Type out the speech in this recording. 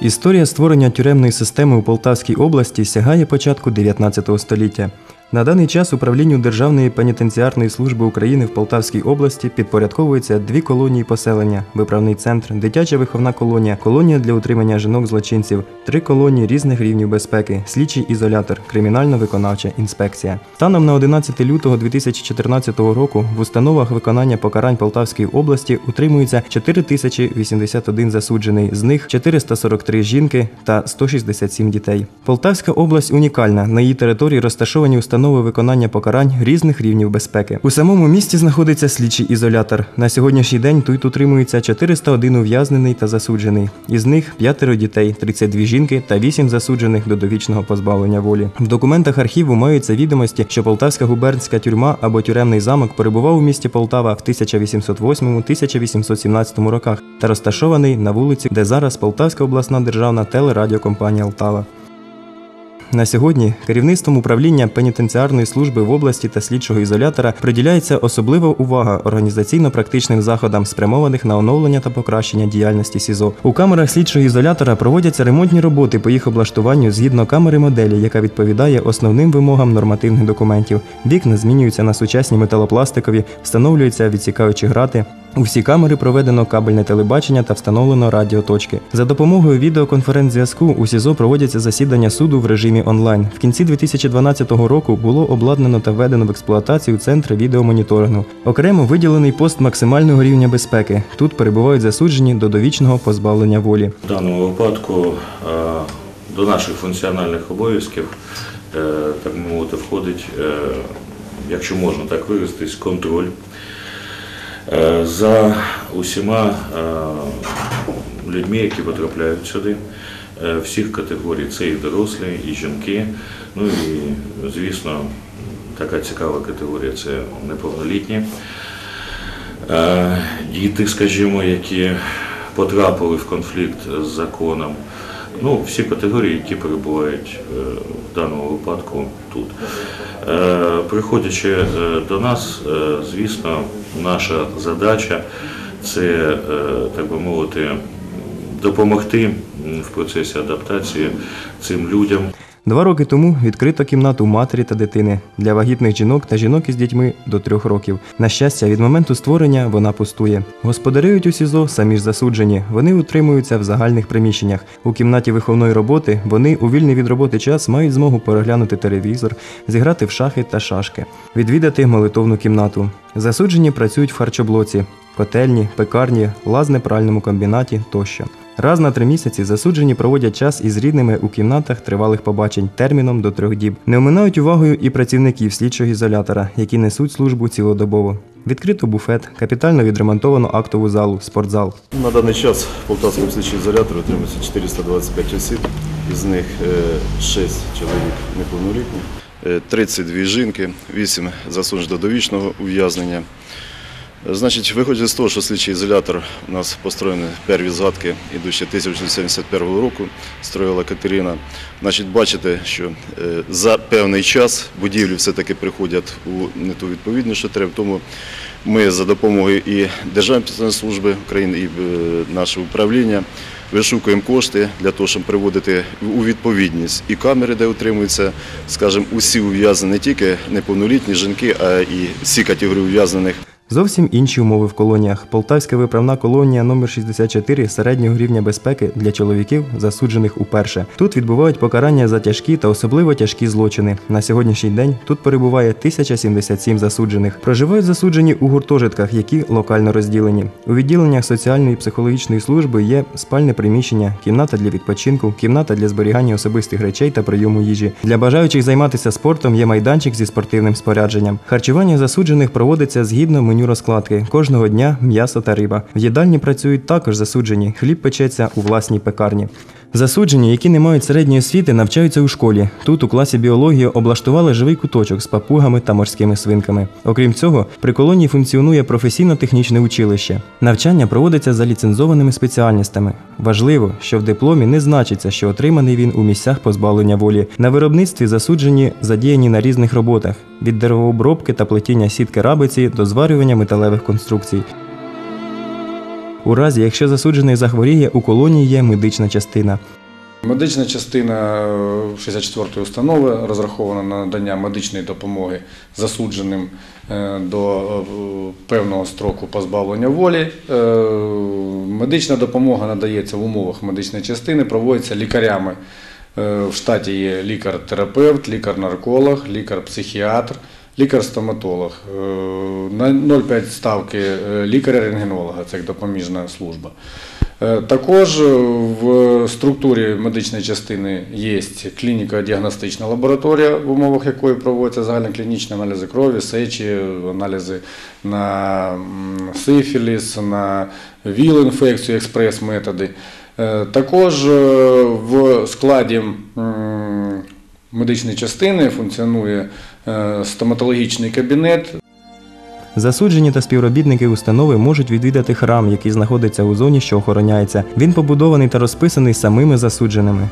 Історія створення тюремної системи у Полтавській області сягає початку 19 століття. На даний час управлінню Державної пенітенціарної служби України в Полтавській області підпорядковуються дві колонії поселення: виправний центр, дитяча виховна колонія, колонія для утримання жінок-злочинців, три колонії різних рівнів безпеки, слідчий ізолятор, кримінально-виконавча інспекція. Станом на 11 лютого 2014 року в установах виконання покарань Полтавської області утримується 4081 засуджений, з них 443 жінки та 167 дітей. Полтавська область унікальна. На її території розташовані установи виконання покарань різних рівнів безпеки. У самому місті знаходиться слідчий ізолятор. На сьогоднішній день тут утримується 401 ув'язнений та засуджений. Із них п'ятеро дітей, 32 жінки та 8 засуджених до довічного позбавлення волі. В документах архіву маються відомості, що Полтавська губернська тюрма або тюремний замок перебував у місті Полтава в 1808-1817 роках та розташований на вулиці, де зараз Полтавська обласна державна телерадіокомпанія Алтава. На сьогодні керівництвом управління пенітенціарної служби в області та слідчого ізолятора приділяється особлива увага організаційно-практичним заходам, спрямованих на оновлення та покращення діяльності СІЗО. У камерах слідчого ізолятора проводяться ремонтні роботи по їх облаштуванню згідно камери моделі, яка відповідає основним вимогам нормативних документів. Вікна змінюються на сучасні металопластикові, встановлюються відсікаючі грати. У всі камери проведено кабельне телебачення та встановлено радіоточки. За допомогою відеоконференц-зв'язку у СІЗО проводяться засідання суду в режимі онлайн. В кінці 2012 року було обладнано та введено в експлуатацію центри відеомоніторингу. Окремо виділений пост максимального рівня безпеки. Тут перебувають засуджені до довічного позбавлення волі. В даному випадку е, до наших функціональних обов'язків, е, так мовити, входить, е, якщо можна так виразитись, контроль за усіма е, людьми, які потрапляють сюди, е, всіх категорій. Це і дорослі, і жінки. Ну і, звісно, така цікава категорія це неповнолітні. Е, Діти, скажімо, які потрапили в конфлікт з законом. Ну, всі категорії, які перебувають е, в даному випадку тут. Е, Приходячи е, до нас, е, звісно, наша задача це, е, так би мовити, допомогти в процесі адаптації цим людям. Два роки тому відкрито кімнату матері та дитини для вагітних жінок та жінок із дітьми до трьох років. На щастя, від моменту створення вона пустує. Господарюють у СІЗО самі ж засуджені. Вони утримуються в загальних приміщеннях. У кімнаті виховної роботи вони у вільний від роботи час мають змогу переглянути телевізор, зіграти в шахи та шашки, відвідати молитовну кімнату. Засуджені працюють в харчоблоці, котельні, пекарні, лазне-пральному комбінаті тощо. Раз на три місяці засуджені проводять час із рідними у кімнатах тривалих побачень терміном до трьох діб. Не оминають увагою і працівників слідчого ізолятора, які несуть службу цілодобово. Відкрито буфет, капітально відремонтовано актову залу, спортзал. На даний час в Полтавському слідчому ізоляторі отримується 425 осіб, із них 6 чоловік неповнолітні, е, 32 жінки, 8 засуджені до довічного ув'язнення. Значить, виходячи з того, що слідчий ізолятор у нас построєний перві згадки, ідучи 1971 року, строїла Катерина. Значить, бачите, що е, за певний час будівлі все-таки приходять у не ту відповідність, що треба. Тому ми за допомогою і Державної служби України, і е, наше управління вишукуємо кошти для того, щоб приводити у відповідність і камери, де утримуються, скажімо, усі ув'язнені не тільки неповнолітні жінки, а і всі категорії ув'язнених. Зовсім інші умови в колоніях. Полтавська виправна колонія номер 64 середнього рівня безпеки для чоловіків, засуджених уперше. Тут відбувають покарання за тяжкі та особливо тяжкі злочини. На сьогоднішній день тут перебуває 1077 засуджених. Проживають засуджені у гуртожитках, які локально розділені. У відділеннях соціальної і психологічної служби є спальне приміщення, кімната для відпочинку, кімната для зберігання особистих речей та прийому їжі. Для бажаючих займатися спортом є майданчик зі спортивним спорядженням. Харчування засуджених проводиться згідно меню розкладки. Кожного дня м'ясо та риба. В їдальні працюють також засуджені. Хліб печеться у власній пекарні. Засуджені, які не мають середньої освіти, навчаються у школі. Тут у класі біології облаштували живий куточок з папугами та морськими свинками. Окрім цього, при колонії функціонує професійно-технічне училище. Навчання проводиться за ліцензованими спеціальностями. Важливо, що в дипломі не значиться, що отриманий він у місцях позбавлення волі. На виробництві засуджені задіяні на різних роботах від деревообробки та плетіння сітки рабиці до зварювання металевих конструкцій. У разі, якщо засуджений захворіє, у колонії є медична частина. Медична частина е, 64-ї установи розрахована на надання медичної допомоги засудженим е, до е, певного строку позбавлення волі. Е, Медична допомога надається в умовах медичної частини, проводиться лікарями. Е, В штаті є лікар-терапевт, лікар-нарколог, лікар-психіатр, лікар-стоматолог. Е, На 0,5 ставки е, лікаря-рентгенолога, це допоміжна служба. Е, Також в структурі медичної частини є клініко-діагностична лабораторія, в умовах якої проводяться загальноклінічні аналізи крові, сечі, аналізи на сифіліс, на ВІЛ-інфекцію, експрес-методи. Також в складі медичної частини функціонує е, стоматологічний кабінет, Засуджені та співробітники установи можуть відвідати храм, який знаходиться у зоні, що охороняється. Він побудований та розписаний самими засудженими.